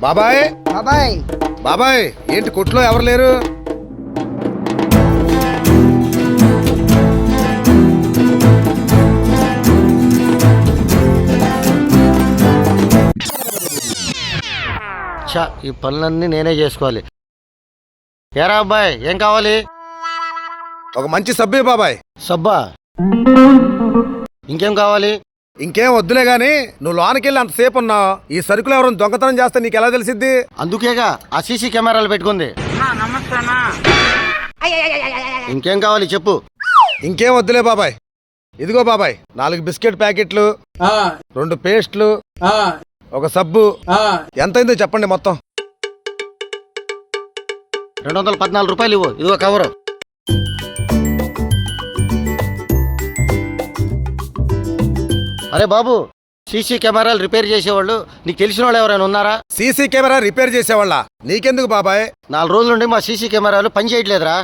బాబాయ్. బాబాయ్. బాబాయ్ ఏంటి కొట్లో ఎవరు లేరు? చా ఈ పనులన్నీ నేనే చేసుకోవాలి. ఏరా అబ్బాయి ఏం కావాలి? ఒక మంచి సబ్బే బాబాయ్. సబ్బా? ఇంకేం కావాలి? ఇంకేం వద్దులే గాని నువ్వు లోనకెళ్ళి అంతసేపు ఉన్నావు ఈ సరుకులు ఎవరైనా దొంగతనం చేస్తే నీకు ఎలా తెలిసిద్ది? అందుకేగా ఆ సీసీ కెమెరాలు పెట్టుకుంది. ఇంకేం కావాలి చెప్పు. ఇంకేం వద్దులే బాబాయ్. ఇదిగో బాబాయ్ నాలుగు బిస్కెట్ ప్యాకెట్లు రెండు పేస్ట్లు ఒక సబ్బు. ఎంతైందో చెప్పండి మొత్తం. రెండు వందల పద్నాలుగు రూపాయలు ఇవ్వు. ఇదిగో కవరు. అరే బాబు సీసీ కెమెరాలు రిపేర్ చేసేవాళ్ళు నీకు తెలిసిన వాళ్ళు ఎవరైనా ఉన్నారా? సీసీ కెమెరా రిపేర్ చేసేవాళ్ళ? నీకెందుకు బాబాయ్? నాలుగు రోజుల నుండి మా సీసీ కెమెరాలు పని చేయట్లేదురా.